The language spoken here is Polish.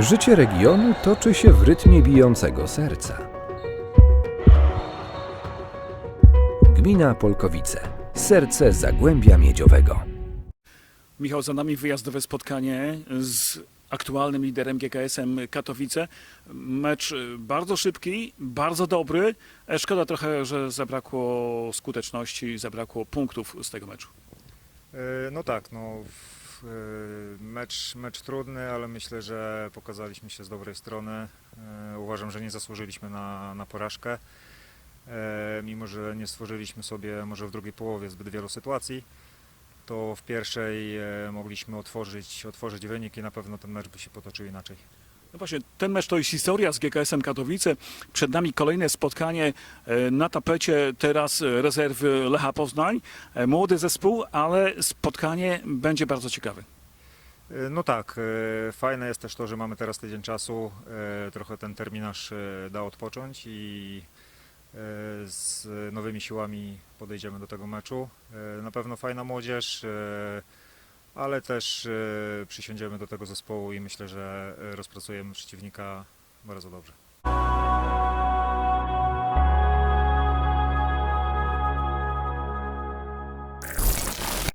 Życie regionu toczy się w rytmie bijącego serca. Gmina Polkowice. Serce Zagłębia Miedziowego. Michał, za nami wyjazdowe spotkanie z aktualnym liderem GKS-em Katowice. Mecz y, bardzo szybki, bardzo dobry. E, Szkoda trochę, że zabrakło skuteczności, zabrakło punktów z tego meczu. E, No tak, no, mecz, mecz trudny, ale myślę, że pokazaliśmy się z dobrej strony. E, Uważam, że nie zasłużyliśmy na, na porażkę, E, mimo że nie stworzyliśmy sobie może w drugiej połowie zbyt wielu sytuacji. To w pierwszej mogliśmy otworzyć, otworzyć wynik i na pewno ten mecz by się potoczył inaczej. No właśnie, ten mecz to jest historia z GKS-em Katowice. Przed nami kolejne spotkanie e, na tapecie teraz e, rezerwy Lecha Poznań. E, Młody zespół, ale spotkanie będzie bardzo ciekawe. No tak, fajne jest też to, że mamy teraz tydzień czasu, trochę ten terminarz da odpocząć i z nowymi siłami podejdziemy do tego meczu. Na pewno fajna młodzież, ale też e, przysiądziemy do tego zespołu i myślę, że e, rozpracujemy przeciwnika bardzo dobrze.